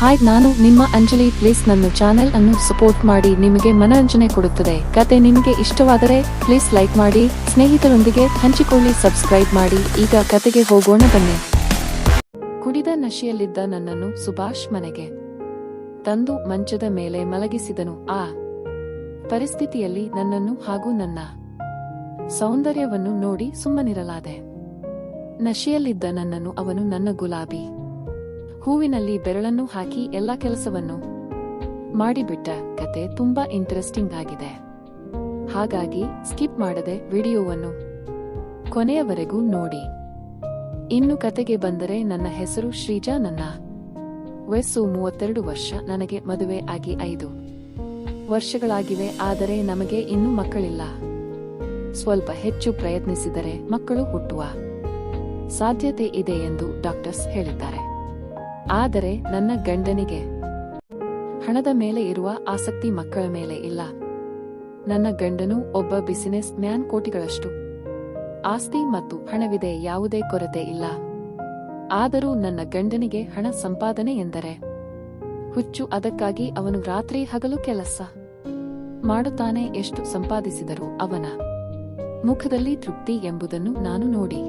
Hi ನಾನು ನಿಮ್ಮ Anjali. Please ನನ್ನ ಚಾನೆಲ್ ಅನ್ನು ಸಪೋರ್ಟ್ ಮಾಡಿ. ನಿಮಗೆ ಮನರಂಜನೆ ಕೊಡುತ್ತದೆ. ಕತೆ ನಿಮಗೆ ಇಷ್ಟವಾದರೆ ಪ್ಲೀಸ್ ಲೈಕ್ ಮಾಡಿ. ಸ್ನೇಹಿತರೊಂದಿಗೆ ಹಂಚಿಕೊಳ್ಳಿ ಸಬ್ಸ್ಕ್ರೈಬ್ ಮಾಡಿ. ಈಗ ಕತೆಗೆ ಹೋಗೋಣ, ಬನ್ನಿ. ಕುಡಿದ ನಶೆಯಲ್ಲಿದ್ದ ನನ್ನನ್ನು ಸುಭಾಷ್ ಮನೆಗೆ ತಂದು ಮಂಚದ ಮೇಲೆ ಮಲಗಿಸಿದನು. ಆ ಪರಿಸ್ಥಿತಿಯಲ್ಲಿ ನನ್ನನ್ನು ಹಾಗೂ ನನ್ನ ಸೌಂದರ್ಯವನ್ನು ನೋಡಿ ಸುಮ್ಮನಿರಲಾದೆ. ನಶೆಯಲ್ಲಿದ್ದ ನನ್ನನ್ನು ಅವನು ನನ್ನ ಗುಲಾಬಿ ಹೂವಿನಲ್ಲಿ ಬೆರಳನ್ನು ಹಾಕಿ ಎಲ್ಲ ಕೆಲಸವನ್ನು ಮಾಡಿಬಿಟ್ಟ ಕತೆ ತುಂಬಾ ಇಂಟ್ರೆಸ್ಟಿಂಗ್ ಆಗಿದೆ. ಹಾಗಾಗಿ ಸ್ಕಿಪ್ ಮಾಡದೆ ವಿಡಿಯೋವನ್ನು ಕೊನೆಯವರೆಗೂ ನೋಡಿ. ಇನ್ನು ಕತೆಗೆ ಬಂದರೆ ನನ್ನ ಹೆಸರು ಶ್ರೀಜಾ, ನನ್ನ ವಯಸ್ಸು ಮೂವತ್ತೆರಡು ವರ್ಷ, ನನಗೆ ಮದುವೆ ಆಗಿ ಐದು ವರ್ಷಗಳಾಗಿವೆ, ಆದರೆ ನಮಗೆ ಇನ್ನೂ ಮಕ್ಕಳಿಲ್ಲ. ಸ್ವಲ್ಪ ಹೆಚ್ಚು ಪ್ರಯತ್ನಿಸಿದರೆ ಮಕ್ಕಳು ಹುಟ್ಟುವ ಸಾಧ್ಯತೆ ಇದೆ ಎಂದು ಡಾಕ್ಟರ್ಸ್ ಹೇಳಿದ್ದಾರೆ. ಆದರೆ ನನ್ನ ಗಂಡನಿಗೆ ಹಣದ ಮೇಲೆ ಇರುವ ಆಸಕ್ತಿ ಮಕ್ಕಳ ಮೇಲೆ ಇಲ್ಲ. ನನ್ನ ಗಂಡನು ಒಬ್ಬ ಬಿಸಿನೆಸ್ ಮ್ಯಾನ್ ಕೋಟಿಗಳಷ್ಟು. ಆಸ್ತಿ ಮತ್ತು ಹಣವಿದೆ, ಯಾವುದೇ ಕೊರತೆ ಇಲ್ಲ. ಆದರೂ ನನ್ನ ಗಂಡನಿಗೆ ಹಣ ಸಂಪಾದನೆ ಎಂದರೆ ಹುಚ್ಚು, ಅದಕ್ಕಾಗಿ ಅವನು ರಾತ್ರಿ ಹಗಲು ಕೆಲಸ ಮಾಡುತ್ತಾನೆ, ಎಷ್ಟು ಸಂಪಾದಿಸಿದರೂ ಅವನ ಮುಖದಲ್ಲಿ ತೃಪ್ತಿ ಎಂಬುದನ್ನು ನಾನು ನೋಡಿ.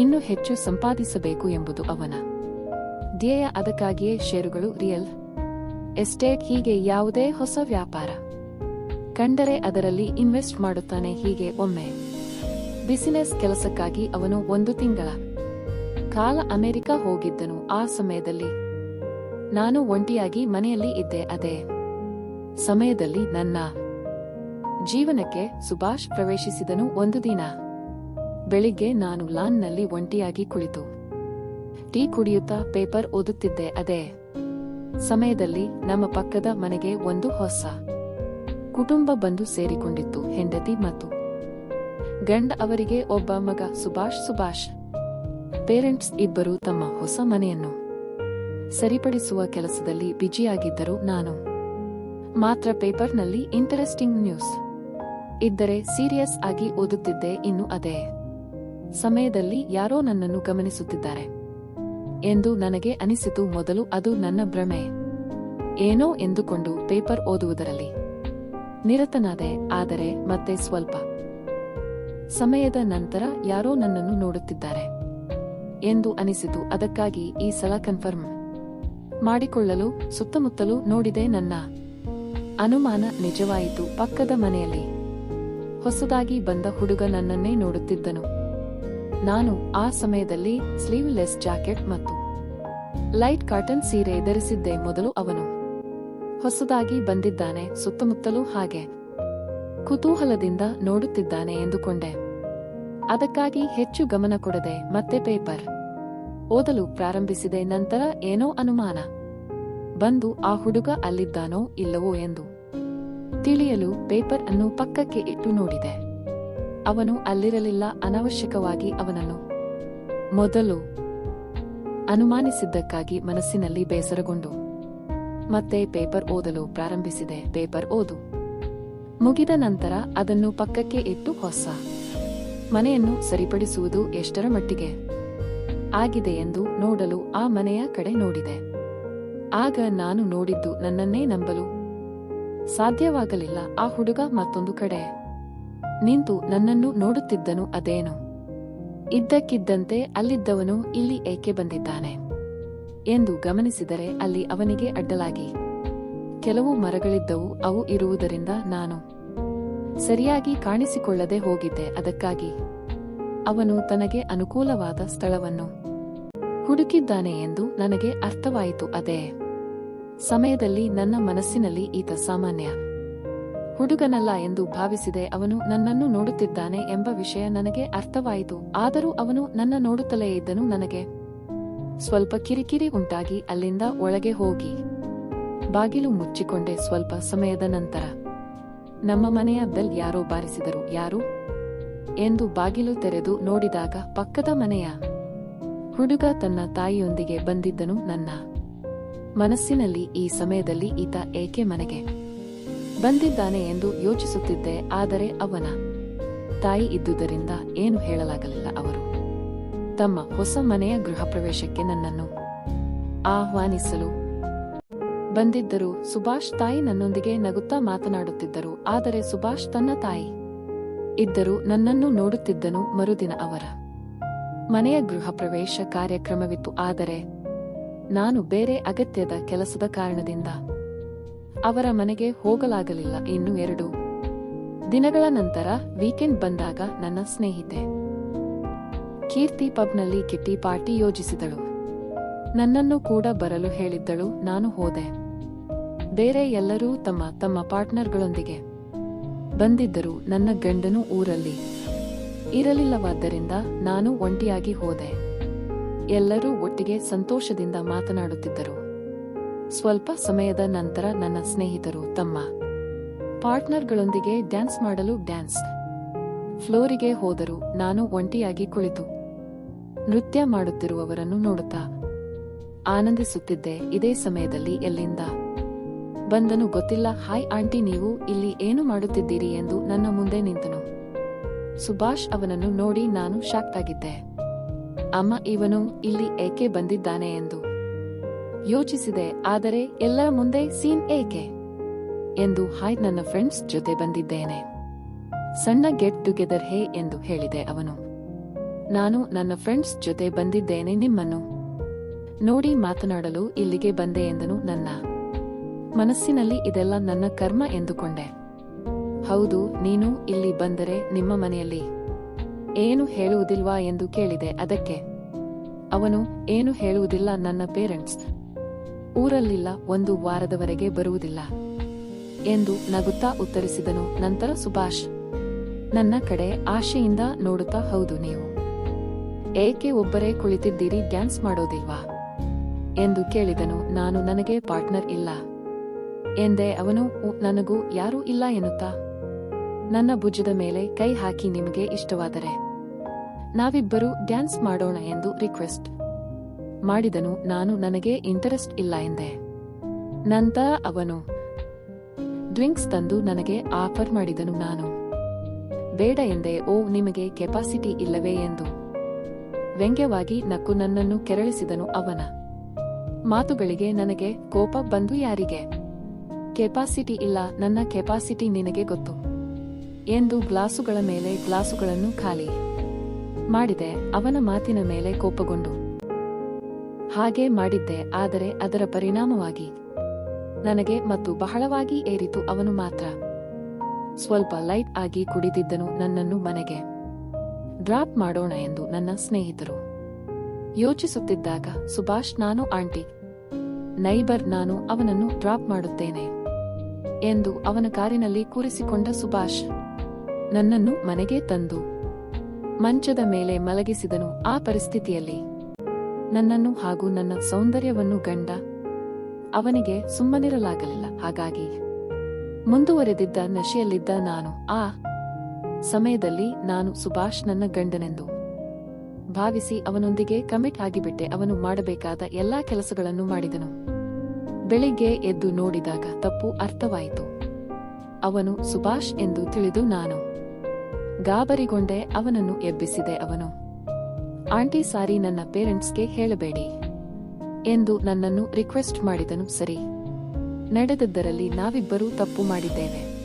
ಇನ್ನು ಹೆಚ್ಚು ಸಂಪಾದಿಸಬೇಕು ಎಂಬುದು ಅವನ ಧ್ಯೇಯ ಅದಕ್ಕಾಗಿಯೇ ಷೇರುಗಳು ರಿಯಲ್. ಎಸ್ಟೇಟ್ ಹೀಗೆ ಯಾವುದೇ ಹೊಸ ವ್ಯಾಪಾರ. ಕಂಡರೆ ಅದರಲ್ಲಿ ಇನ್ವೆಸ್ಟ್ ಮಾಡುತ್ತಾನೆ ಹೀಗೆ ಒಮ್ಮೆ. ಬಿಸಿನೆಸ್ ಕೆಲಸಕ್ಕಾಗಿ ಅವನು ಒಂದು ತಿಂಗಳ. ಕಾಲ ಅಮೆರಿಕ ಹೋಗಿದ್ದನು ಆ ಸಮಯದಲ್ಲಿ. ನಾನು ಒಂಟಿಯಾಗಿ ಮನೆಯಲ್ಲಿ ಇದ್ದೆ ಅದೇ. ಸಮಯದಲ್ಲಿ ನನ್ನ ಜೀವನಕ್ಕೆ ಸುಭಾಷ್ ಪ್ರವೇಶಿಸಿದನು ಒಂದು ದಿನ. ಬೆಳಿಗ್ಗೆ ನಾನು ಲಾನ್ನಲ್ಲಿ ಒಂಟಿಯಾಗಿ ಕುಳಿತು. ಟೀ ಕುಡಿಯುತ್ತಾ ಪೇಪರ್ ಓದುತ್ತಿದ್ದೆ ಅದೇ ಸಮಯದಲ್ಲಿ ನಮ್ಮ ಪಕ್ಕದ ಮನೆಗೆ ಒಂದು ಹೊಸ ಕುಟುಂಬ ಬಂದು ಸೇರಿಕೊಂಡಿತ್ತು ಹೆಂಡತಿ ಮತ್ತು ಗಂಡ ಅವರಿಗೆ ಒಬ್ಬ ಮಗ ಸುಭಾಷ್ ಸುಭಾಷ್. ಪೇರೆಂಟ್ಸ್ ಇಬ್ಬರು ತಮ್ಮ ಹೊಸ ಮನೆಯನ್ನು ಸರಿಪಡಿಸುವ ಕೆಲಸದಲ್ಲಿ ಬಿಜಿಯಾಗಿದ್ದರು ನಾನು. ಮಾತ್ರ ಪೇಪರ್ನಲ್ಲಿ ಇಂಟರೆಸ್ಟಿಂಗ್ ನ್ಯೂಸ್ ಇದ್ದರೆ ಸೀರಿಯಸ್ ಆಗಿ ಓದುತ್ತಿದ್ದೆ ಇನ್ನು ಅದೇ ಸಮಯದಲ್ಲಿ ಯಾರೋ ನನ್ನನ್ನು ಗಮನಿಸುತ್ತಿದ್ದಾರೆ. ಎಂದು ನನಗೆ ಅನಿಸಿತು ಮೊದಲು ಅದು ನನ್ನ ಭ್ರಮೆ. ಏನೋ ಎಂದುಕೊಂಡು ಪೇಪರ್ ಓದುವುದರಲ್ಲಿ. ನಿರತನಾದೆ, ಆದರೆ ಮತ್ತೆ ಸ್ವಲ್ಪ. ಸಮಯದ ನಂತರ ಯಾರೋ ನನ್ನನ್ನು ನೋಡುತ್ತಿದ್ದಾರೆ. ಎಂದು ಅನಿಸಿತು, ಅದಕ್ಕಾಗಿ ಈ ಸಲ ಕನ್ಫರ್ಮ್ ಮಾಡಿಕೊಳ್ಳಲು, ಸುತ್ತಮುತ್ತಲೂ ನೋಡಿದೆ ನನ್ನ ಅನುಮಾನ ನಿಜವಾಯಿತು. ಪಕ್ಕದ ಮನೆಯಲ್ಲಿ ಹೊಸದಾಗಿ ಬಂದ ಹುಡುಗ ನನ್ನನ್ನೇ ನೋಡುತ್ತಿದ್ದನು. ನಾನು ಆ ಸಮಯದಲ್ಲಿ ಸ್ಲೀವ್ಲೆಸ್ ಜಾಕೆಟ್ ಮತ್ತು ಲೈಟ್ ಕಾಟನ್ ಸೀರೆ ಧರಿಸಿದ್ದೆ ಮೊದಲು ಅವನು. ಹೊಸದಾಗಿ ಬಂದಿದ್ದಾನೆ, ಸುತ್ತಮುತ್ತಲೂ ಹಾಗೆ. ಕುತೂಹಲದಿಂದ ನೋಡುತ್ತಿದ್ದಾನೆ ಎಂದುಕೊಂಡೆ. ಅದಕ್ಕಾಗಿ ಹೆಚ್ಚು ಗಮನ ಕೊಡದೆ ಮತ್ತೆ ಪೇಪರ್ ಓದಲು ಪ್ರಾರಂಭಿಸಿದೆ, ನಂತರ ಏನೋ ಅನುಮಾನ. ಬಂದು ಆ ಹುಡುಗ ಅಲ್ಲಿದ್ದಾನೋ ಇಲ್ಲವೋ ಎಂದು ತಿಳಿಯಲು ಪೇಪರ್ ಅನ್ನು ಪಕ್ಕಕ್ಕೆ ಇಟ್ಟು ನೋಡಿದೆ. ಅವನು ಅಲ್ಲಿರಲಿಲ್ಲ, ಅನಾವಶ್ಯಕವಾಗಿ ಅವನನ್ನು ಮೊದಲು ಅನುಮಾನಿಸಿದ್ದಕ್ಕಾಗಿ ಮನಸ್ಸಿನಲ್ಲಿ ಬೇಸರಗೊಂಡು. ಮತ್ತೆ ಪೇಪರ್ ಓದಲು ಪ್ರಾರಂಭಿಸಿದೆ, ಪೇಪರ್ ಓದು. ಮುಗಿದ ನಂತರ ಅದನ್ನು ಪಕ್ಕಕ್ಕೆ ಇಟ್ಟು ಹೊಸ ಮನೆಯನ್ನು ಸರಿಪಡಿಸುವುದು ಎಷ್ಟರ ಮಟ್ಟಿಗೆ ಆಗಿದೆ ಎಂದು ನೋಡಲು ಆ ಮನೆಯ ಕಡೆ ನೋಡಿದೆ. ಆಗ ನಾನು ನೋಡಿದ್ದು ನನ್ನನ್ನೇ ನಂಬಲು ಸಾಧ್ಯವಾಗಲಿಲ್ಲ. ಆ ಹುಡುಗ ಮತ್ತೊಂದು ಕಡೆ ನಿಂತು ನನ್ನನ್ನು ನೋಡುತ್ತಿದ್ದನು ಅದೇನು? ಇದ್ದಕ್ಕಿದ್ದಂತೆ ಅಲ್ಲಿದ್ದವನು ಇಲ್ಲಿ ಏಕೆ ಬಂದಿದ್ದಾನೆ? ಎಂದು ಗಮನಿಸಿದರೆ ಅಲ್ಲಿ ಅವನಿಗೆ ಅಡ್ಡಲಾಗಿ, ಕೆಲವು ಮರಗಳಿದ್ದವು, ಅವು ಇರುವುದರಿಂದ ನಾನು ಸರಿಯಾಗಿ ಕಾಣಿಸಿಕೊಳ್ಳದೆ ಹೋಗಿದ್ದೆ, ಅದಕ್ಕಾಗಿ ಅವನು ತನಗೆ ಅನುಕೂಲವಾದ ಸ್ಥಳವನ್ನು ಹುಡುಕಿದ್ದಾನೆ ಎಂದು ನನಗೆ ಅರ್ಥವಾಯಿತು, ಅದೇ ಸಮಯದಲ್ಲಿ ನನ್ನ ಮನಸ್ಸಿನಲ್ಲಿ ಈತ ಸಾಮಾನ್ಯ ಹುಡುಗನಲ್ಲ ಎಂದು ಭಾವಿಸಿದೆ. ಅವನು ನನ್ನನ್ನು ನೋಡುತ್ತಿದ್ದಾನೆ ಎಂಬ ವಿಷಯ ನನಗೆ ಅರ್ಥವಾಯಿತು. ಆದರೂ ಅವನು ನನ್ನ ನೋಡುತ್ತಲೇ ಇದ್ದನು ನನಗೆ. ಸ್ವಲ್ಪ ಕಿರಿಕಿರಿ ಉಂಟಾಗಿ ಅಲ್ಲಿಂದ ಒಳಗೆ ಹೋಗಿ. ಬಾಗಿಲು ಮುಚ್ಚಿಕೊಂಡೆ ಸ್ವಲ್ಪ ಸಮಯದ ನಂತರ. ನಮ್ಮ ಮನೆಯ ಬೆಲ್ ಯಾರೋ ಬಾರಿಸಿದರು. ಯಾರು? ಎಂದು ಬಾಗಿಲು ತೆರೆದು ನೋಡಿದಾಗ ಪಕ್ಕದ ಮನೆಯ ಹುಡುಗ ತನ್ನ ತಾಯಿಯೊಂದಿಗೆ ಬಂದಿದ್ದನು ನನ್ನ ಮನಸ್ಸಿನಲ್ಲಿ ಈ ಸಮಯದಲ್ಲಿ ಈತ ಏಕೆ ಮನೆಗೆ ಬಂದಿದ್ದಾನೆ ಎಂದು ಯೋಚಿಸುತ್ತಿದ್ದೆ, ಆದರೆ ಅವನ ತಾಯಿ ಇದ್ದುದರಿಂದ ಏನು ಹೇಳಲಾಗಲಿಲ್ಲ ಅವರು. ತಮ್ಮ ಹೊಸ ಮನೆಯ ಗೃಹ ಪ್ರವೇಶಕ್ಕೆ ನನ್ನನ್ನು ಆಹ್ವಾನಿಸಲು ಬಂದಿದ್ದರು. ಸುಭಾಷ್ ತಾಯಿ ನನ್ನೊಂದಿಗೆ ನಗುತ್ತಾ ಮಾತನಾಡುತ್ತಿದ್ದರು, ಆದರೆ ಸುಭಾಷ್ ತನ್ನ ತಾಯಿ ಇದ್ದರು ನನ್ನನ್ನು ನೋಡುತ್ತಿದ್ದನು ಮರುದಿನ ಅವರ ಮನೆಯ ಗೃಹ ಪ್ರವೇಶ ಕಾರ್ಯಕ್ರಮವಿತ್ತು, ಆದರೆ ನಾನು ಬೇರೆ ಅಗತ್ಯದ ಕೆಲಸದ ಕಾರಣದಿಂದ ಅವರ ಮನೆಗೆ ಹೋಗಲಾಗಲಿಲ್ಲ ಇನ್ನು ಎರಡು. ದಿನಗಳ ನಂತರ ವೀಕೆಂಡ್ ಬಂದಾಗ ನನ್ನ ಸ್ನೇಹಿತೆ ಕೀರ್ತಿ ಪಬ್ನಲ್ಲಿ ಕಿಟ್ಟಿ ಪಾರ್ಟಿ ಯೋಜಿಸಿದಳು. ನನ್ನನ್ನು ಕೂಡ ಬರಲು ಹೇಳಿದ್ದಳು, ನಾನು ಹೋದೆ. ಬೇರೆ ಎಲ್ಲರೂ ತಮ್ಮ ತಮ್ಮ ಪಾರ್ಟ್ನರ್ಗಳೊಂದಿಗೆ ಬಂದಿದ್ದರು, ನನ್ನ ಗಂಡನು ಊರಲ್ಲಿ ಇರಲಿಲ್ಲವಾದ್ದರಿಂದ ನಾನು ಒಂಟಿಯಾಗಿ ಹೋದೆ. ಎಲ್ಲರೂ ಒಟ್ಟಿಗೆ ಸಂತೋಷದಿಂದ ಮಾತನಾಡುತ್ತಿದ್ದರು. ಸ್ವಲ್ಪ ಸಮಯದ ನಂತರ ನನ್ನ ಸ್ನೇಹಿತರು ತಮ್ಮ ಪಾರ್ಟ್ನರ್ಗಳೊಂದಿಗೆ ಡ್ಯಾನ್ಸ್ ಮಾಡಲು ಡ್ಯಾನ್ಸ್ ಫ್ಲೋರಿಗೆ ಹೋದರು. ನಾನು ಒಂಟಿಯಾಗಿ ಕುಳಿತು. ನೃತ್ಯ ಮಾಡುತ್ತಿರುವವರನ್ನು ನೋಡುತ್ತಾ ಆನಂದಿಸುತ್ತಿದ್ದೆ. ಇದೇ ಸಮಯದಲ್ಲಿ ಎಲ್ಲಿಂದ ಬಂದನು ಗೊತ್ತಿಲ್ಲ. ಹಾಯ್ ಆಂಟಿ, ನೀವು ಇಲ್ಲಿ ಏನು ಮಾಡುತ್ತಿದ್ದೀರಿ? ಎಂದು ನನ್ನ ಮುಂದೆ ನಿಂತನು. ಸುಭಾಷ್ ಅವನನ್ನು ನೋಡಿ ನಾನು ಶಾಕ್ ಆಗಿದ್ದೆ ಅಮ್ಮ, ಇವನು ಇಲ್ಲಿ ಏಕೆ ಬಂದಿದ್ದಾನೆ? ಎಂದು ಯೋಚಿಸಿದೆ, ಆದರೆ ಎಲ್ಲರ ಮುಂದೆ ಸೀನ್ ಏಕೆ? ಎಂದು ಹಾಯ್ ನನ್ನ ಫ್ರೆಂಡ್ಸ್ ಜೊತೆ ಬಂದಿದ್ದೇನೆ. ಸಣ್ಣ ಗೆಟ್ ಟುಗೆದರ್ ಹೇ ಎಂದು ಹೇಳಿದೆ ಅವನು. ನಾನು ನನ್ನ ಫ್ರೆಂಡ್ಸ್ ಜೊತೆ ಬಂದಿದ್ದೇನೆ ನಿಮ್ಮನ್ನು. ನೋಡಿ ಮಾತನಾಡಲು ಇಲ್ಲಿಗೆ ಬಂದೆ ಎಂದನು ನನ್ನ. ಮನಸ್ಸಿನಲ್ಲಿ ಇದೆಲ್ಲ ನನ್ನ ಕರ್ಮ ಎಂದುಕೊಂಡೆ. ಹೌದು, ನೀನು ಇಲ್ಲಿ ಬಂದರೆ ನಿಮ್ಮ ಮನೆಯಲ್ಲಿ ಏನು ಹೇಳುವುದಿಲ್ವಾ ಎಂದು ಕೇಳಿದೆ ಅದಕ್ಕೆ. ಅವನು, ಏನು ಹೇಳುವುದಿಲ್ಲ ನನ್ನ ಪೇರೆಂಟ್ಸ್ ಊರಲ್ಲಿಲ್ಲ ಒಂದು ವಾರದವರೆಗೆ ಬರುವುದಿಲ್ಲ ಎಂದು ನಗುತ್ತಾ ಉತ್ತರಿಸಿದನು ನಂತರ ಸುಭಾಷ್, ನನ್ನ ಕಡೆ ಆಶೆಯಿಂದ ನೋಡುತ್ತಾ ಹೌದು ನೀವು. ಏಕೆ ಒಬ್ಬರೇ ಕುಳಿತಿದ್ದೀರಿ ಡ್ಯಾನ್ಸ್ ಮಾಡೋದಿಲ್ವಾ? ಎಂದು ಕೇಳಿದನು, ನಾನು ನನಗೆ ಪಾರ್ಟ್ನರ್ ಇಲ್ಲ. ಎಂದೆ ಅವನು ನನಗೂ ಯಾರೂ ಇಲ್ಲ ಎನ್ನುತ್ತಾ? ನನ್ನ ಭುಜದ ಮೇಲೆ ಕೈ ಹಾಕಿ ನಿಮಗೆ ಇಷ್ಟವಾದರೆ. ನಾವಿಬ್ಬರು ಡ್ಯಾನ್ಸ್ ಮಾಡೋಣ ಎಂದು ರಿಕ್ವೆಸ್ಟ್. ಮಾಡಿದನು, ನಾನು ನನಗೆ ಇಂಟರೆಸ್ಟ್ ಇಲ್ಲ ಎಂದೆ. ನಂತರ ಅವನು ಡ್ರಿಂಕ್ಸ್ ತಂದು ನನಗೆ ಆಫರ್ ಮಾಡಿದನು ನಾನು. ಬೇಡ ಎಂದೆ, ಓ, ನಿಮಗೆ ಕೆಪಾಸಿಟಿ ಇಲ್ಲವೇ ಎಂದು. ವ್ಯಂಗ್ಯವಾಗಿ ನಕ್ಕು ನನ್ನನ್ನು ಕೆರಳಿಸಿದನು ಅವನ. ಮಾತುಗಳಿಗೆ ನನಗೆ ಕೋಪ ಬಂದು ಯಾರಿಗೆ? ಕೆಪಾಸಿಟಿ ಇಲ್ಲ, ನನ್ನ ಕೆಪಾಸಿಟಿ ನಿನಗೆ ಗೊತ್ತು. ಎಂದು ಗ್ಲಾಸುಗಳ ಮೇಲೆ ಗ್ಲಾಸುಗಳನ್ನು ಖಾಲಿ ಮಾಡಿದೆ, ಅವನ ಮಾತಿನ ಮೇಲೆ ಕೋಪಗೊಂಡು. ಹಾಗೆ ಮಾಡಿದ್ದೆ, ಆದರೆ ಅದರ ಪರಿಣಾಮವಾಗಿ ನನಗೆ ಮತ್ತು ಬಹಳವಾಗಿ ಏರಿತು ಅವನು ಮಾತ್ರ. ಸ್ವಲ್ಪ ಲೈಟ್ ಆಗಿ ಕುಡಿದಿದ್ದನು ನನ್ನನ್ನು ಮನೆಗೆ. ಡ್ರಾಪ್ ಮಾಡೋಣ ಎಂದು ನನ್ನ ಸ್ನೇಹಿತರು ಯೋಚಿಸುತ್ತಿದ್ದಾಗ ಸುಭಾಷ್, ನಾನು ಆಂಟಿ. ನೈಬರ್ ನಾನು, ಅವನನ್ನು ಡ್ರಾಪ್ ಮಾಡುತ್ತೇನೆ ಎಂದು ಅವನ ಕಾರಿನಲ್ಲಿ ಕೂರಿಸಿಕೊಂಡ ಸುಭಾಷ್ ನನ್ನನ್ನು ಮನೆಗೆ ತಂದು ಮಂಚದ ಮೇಲೆ ಮಲಗಿಸಿದನು. ಆ ಪರಿಸ್ಥಿತಿಯಲ್ಲಿ ನನ್ನನ್ನು ಹಾಗೂ ನನ್ನ ಸೌಂದರ್ಯವನ್ನು ಗಂಡ ಅವನಿಗೆ ಸುಮ್ಮನಿರಲಾಗಲಿಲ್ಲ. ಹಾಗಾಗಿ ಮುಂದುವರೆದಿದ್ದ ನಶೆಯಲ್ಲಿದ್ದ ನಾನು ಆ ಸಮಯದಲ್ಲಿ ನಾನು ಸುಭಾಷ್ ನನ್ನ ಗಂಡನೆಂದು ಭಾವಿಸಿ ಅವನೊಂದಿಗೆ ಕಮಿಟ್ ಆಗಿಬಿಟ್ಟೆ. ಅವನು ಮಾಡಬೇಕಾದ ಎಲ್ಲಾ ಕೆಲಸಗಳನ್ನು ಮಾಡಿದನು. ಬೆಳಿಗ್ಗೆ ಎದ್ದು ನೋಡಿದಾಗ ತಪ್ಪು ಅರ್ಥವಾಯಿತು. ಅವನು ಸುಭಾಷ್ ಎಂದು ತಿಳಿದು ನಾನು ಗಾಬರಿಗೊಂಡೆ. ಅವನನ್ನು ಎಬ್ಬಿಸಿದೆ. ಅವನು ಆಂಟಿ, ಸಾರಿ, ನನ್ನ ಪೇರೆಂಟ್ಸ್ಗೆ ಹೇಳಬೇಡಿ ಎಂದು ನನ್ನನ್ನು ರಿಕ್ವೆಸ್ಟ್ ಮಾಡಿದನು ಸರಿ. ನಡೆದದ್ದರಲ್ಲಿ ನಾವಿಬ್ಬರೂ ತಪ್ಪು ಮಾಡಿದ್ದೇವೆ.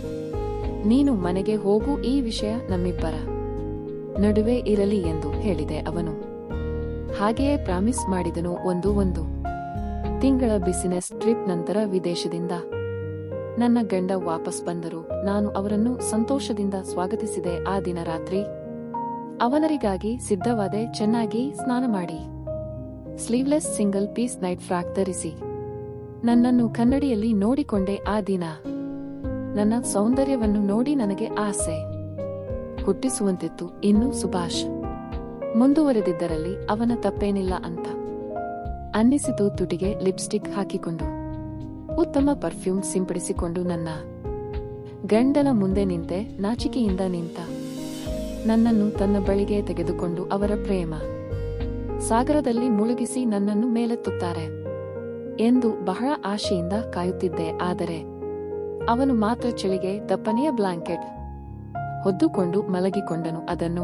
ನೀನು ಮನೆಗೆ ಹೋಗು, ಈ ವಿಷಯ ನಮ್ಮಿಬ್ಬರ ನಡುವೆ ಇರಲಿ ಎಂದು ಹೇಳಿದೆ ಅವನು. ಹಾಗೆಯೇ ಪ್ರಾಮಿಸ್ ಮಾಡಿದನು ಒಂದು ಒಂದು. ತಿಂಗಳ ಬಿಸಿನೆಸ್ ಟ್ರಿಪ್ ನಂತರ ವಿದೇಶದಿಂದ ನನ್ನ ಗಂಡ ವಾಪಸ್ ಬಂದರು. ನಾನು ಅವರನ್ನು ಸಂತೋಷದಿಂದ ಸ್ವಾಗತಿಸಿದೆ. ಆ ದಿನ ರಾತ್ರಿ ಅವನರಿಗಾಗಿ ಸಿದ್ಧವಾದೆ ಚೆನ್ನಾಗಿ ಸ್ನಾನ ಮಾಡಿ. Sleeveless single piece night frock ಧರಿಸಿ. ನನ್ನನ್ನು ಕನ್ನಡಿಯಲ್ಲಿ ನೋಡಿಕೊಂಡೆ ಆ ದಿನ. ನನ್ನ ಸೌಂದರ್ಯವನ್ನು ನೋಡಿ ನನಗೆ ಆಸೆ. ಹುಟ್ಟಿಸುವಂತಿತ್ತು ಇನ್ನು ಸುಭಾಷ್. ಮುಂದುವರೆದಿದ್ದರಲ್ಲಿ ಅವನ ತಪ್ಪೇನಿಲ್ಲ ಅಂತ. ಅನ್ನಿಸಿತು ತುಟಿಗೆ ಲಿಪ್ಸ್ಟಿಕ್ ಹಾಕಿಕೊಂಡು. ಉತ್ತಮ ಪರ್ಫ್ಯೂಮ್ ಸಿಂಪಡಿಸಿಕೊಂಡು ನನ್ನ. ಗಂಡನ ಮುಂದೆ ನಿಂತೆ ನಾಚಿಕೆಯಿಂದ ನಿಂತ. ನನ್ನನ್ನು ತನ್ನ ಬಳಿಗೆ ತೆಗೆದುಕೊಂಡು ಅವರ ಪ್ರೇಮ. ಸಾಗರದಲ್ಲಿ ಮುಳುಗಿಸಿ ನನ್ನನ್ನು ಮೇಲೆತ್ತುತ್ತಾರೆ. ಎಂದು ಬಹಳ ಆಶೆಯಿಂದ ಕಾಯುತ್ತಿದ್ದೆ, ಆದರೆ ಅವನು ಮಾತ್ರ ಚಳಿಗೆ ದಪ್ಪನೆಯ ಬ್ಲಾಂಕೆಟ್ ಹೊದ್ದುಕೊಂಡು ಮಲಗಿಕೊಂಡನು. ಅದನ್ನು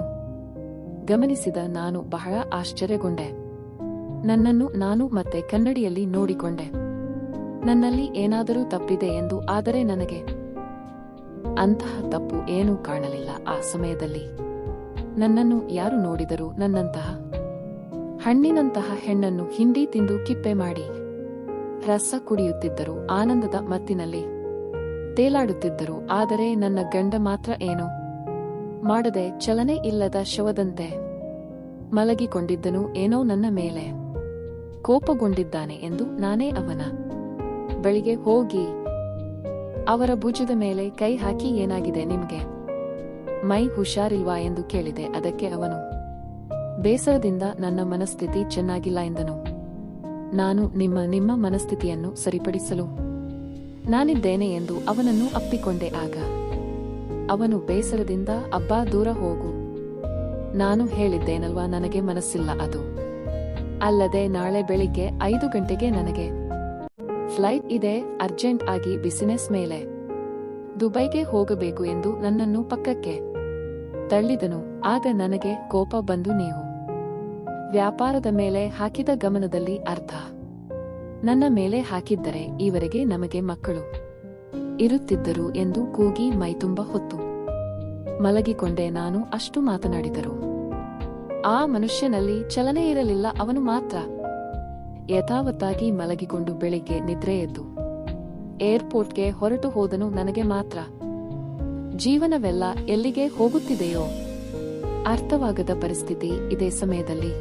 ಗಮನಿಸಿದ ನಾನು ಬಹಳ ಆಶ್ಚರ್ಯಗೊಂಡೆ. ನನ್ನನ್ನು ನಾನು ಮತ್ತೆ ಕನ್ನಡಿಯಲ್ಲಿ ನೋಡಿಕೊಂಡೆ. ನನ್ನಲ್ಲಿ ಏನಾದರೂ ತಪ್ಪಿದೆ ಎಂದು ಆದರೆ ನನಗೆ ಅಂತಹ ತಪ್ಪು ಏನೂ ಕಾಣಲಿಲ್ಲ ಆ ಸಮಯದಲ್ಲಿ. ನನ್ನನ್ನು ಯಾರು ನೋಡಿದರು ನನ್ನಂತಹ ಹಣ್ಣಿನಂತಹ ಹೆಣ್ಣನ್ನು ಹಿಂಡಿ ತಿಂದು ಕಿಪ್ಪೆ ಮಾಡಿ ರಸ ಕುಡಿಯುತ್ತಿದ್ದರು, ಆನಂದದ ಮತ್ತಿನಲ್ಲಿ ತೇಲಾಡುತ್ತಿದ್ದರು. ಆದರೆ ನನ್ನ ಗಂಡ ಮಾತ್ರ ಏನು ಮಾಡದೆ ಚಲನೆ ಇಲ್ಲದ ಶವದಂತೆ ಮಲಗಿಕೊಂಡಿದ್ದನು, ಏನೋ ನನ್ನ ಮೇಲೆ ಕೋಪಗೊಂಡಿದ್ದಾನೆ ಎಂದು ನಾನೇ ಅವನ ಬಳಿಗೆ ಹೋಗಿ ಅವರ ಭುಜದ ಮೇಲೆ ಕೈ ಹಾಕಿ ಏನಾಗಿದೆ ನಿಮ್ಗೆ? ಮೈ ಹುಷಾರಿಲ್ವಾ ಎಂದು ಕೇಳಿದೆ. ಅದಕ್ಕೆ ಅವನು, ಬೇಸರದಿಂದ ನನ್ನ ಮನಸ್ಥಿತಿ ಚೆನ್ನಾಗಿಲ್ಲ ಎಂದನು. ನಾನು ನಿಮ್ಮ ನಿಮ್ಮ ಮನಸ್ಥಿತಿಯನ್ನು ಸರಿಪಡಿಸಲು ನಾನಿದ್ದೇನೆ ಎಂದು ಅವನನ್ನು ಅಪ್ಪಿಕೊಂಡೆ. ಆಗ ಅವನು ಬೇಸರದಿಂದ, ಅಬ್ಬಾ, ದೂರ ಹೋಗು. ನಾನು ಹೇಳಿದ್ದೇನಲ್ವಾ, ನನಗೆ ಮನಸ್ಸಿಲ್ಲ ಅದು. ಅಲ್ಲದೆ ನಾಳೆ ಬೆಳಿಗ್ಗೆ ಐದು ಗಂಟೆಗೆ ನನಗೆ ಫ್ಲೈಟ್ ಇದೆ, ಅರ್ಜೆಂಟ್ ಆಗಿ ಬಿಸಿನೆಸ್ ಮೇಲೆ ದುಬೈಗೆ ಹೋಗಬೇಕು ಎಂದು ನನ್ನನ್ನು ಪಕ್ಕಕ್ಕೆ ತಳ್ಳಿದನು, ಆಗ ನನಗೆ ಕೋಪ ಬಂದು ನೀವು ವ್ಯಾಪಾರದ ಮೇಲೆ ಹಾಕಿದ ಗಮನದಲ್ಲಿ ಅರ್ಥ. ನನ್ನ ಮೇಲೆ ಹಾಕಿದ್ದರೆ ಈವರೆಗೆ ನಮಗೆ ಮಕ್ಕಳು ಇರುತ್ತಿದ್ದರು ಎಂದು ಕೂಗಿ ಮೈತುಂಬ ಹೊತ್ತು. ಮಲಗಿಕೊಂಡೆ ನಾನು ಅಷ್ಟು ಮಾತನಾಡಿದರು. ಆ ಮನುಷ್ಯನಲ್ಲಿ ಚಲನೆ ಇರಲಿಲ್ಲ ಅವನು ಮಾತ್ರ. ಯಥಾವತ್ತಾಗಿ ಮಲಗಿಕೊಂಡು ಬೆಳಿಗ್ಗೆ ನಿದ್ರೆ ಎದ್ದು, ಏರ್ಪೋರ್ಟ್ಗೆ ಹೊರಟು ಹೋದನು ನನಗೆ ಮಾತ್ರ. ಜೀವನವೆಲ್ಲ ಎಲ್ಲಿಗೆ ಹೋಗುತ್ತಿದೆಯೋ ಅರ್ಥವಾಗದ ಪರಿಸ್ಥಿತಿ ಇದೇ ಸಮಯದಲ್ಲಿ.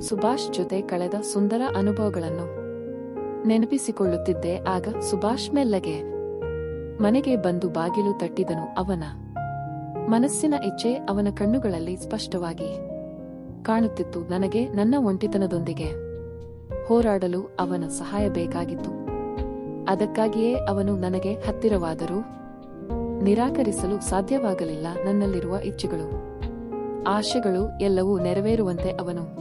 ಸುಭಾಷ್ ಜೊತೆ ಕಳೆದ ಸುಂದರ ಅನುಭವಗಳನ್ನು ನೆನಪಿಸಿಕೊಳ್ಳುತ್ತಿದ್ದೆ ಆಗ ಸುಭಾಷ್ ಮೆಲ್ಲಗೆ ಮನೆಗೆ ಬಂದು ಬಾಗಿಲು ತಟ್ಟಿದನು ಅವನ. ಮನಸ್ಸಿನ ಇಚ್ಛೆ ಅವನ ಕಣ್ಣುಗಳಲ್ಲಿ ಸ್ಪಷ್ಟವಾಗಿ ಕಾಣುತ್ತಿತ್ತು ನನಗೆ ನನ್ನ ಒಂಟಿತನದೊಂದಿಗೆ ಹೋರಾಡಲು ಅವನ ಸಹಾಯ ಬೇಕಾಗಿತ್ತು. ಅದಕ್ಕಾಗಿಯೇ ಅವನು ನನಗೆ ಹತ್ತಿರವಾದರೂ ನಿರಾಕರಿಸಲು ಸಾಧ್ಯವಾಗಲಿಲ್ಲ ನನ್ನಲ್ಲಿರುವ ಇಚ್ಛೆಗಳು. ಆಶೆಗಳು ಎಲ್ಲವೂ ನೆರವೇರುವಂತೆ ಅವನು.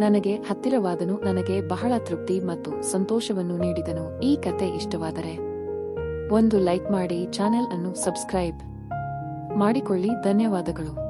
ನನಗೆ ಹತ್ತಿರವಾದನು ನನಗೆ ಬಹಳ ತೃಪ್ತಿ ಮತ್ತು ಸಂತೋಷವನ್ನು ನೀಡಿದನು. ಈ ಕತೆ ಇಷ್ಟವಾದರೆ ಒಂದು ಲೈಕ್ ಮಾಡಿ ಚಾನೆಲ್ ಅನ್ನು ಸಬ್ಸ್ಕ್ರೈಬ್ ಮಾಡಿಕೊಳ್ಳಿ. ಧನ್ಯವಾದಗಳು.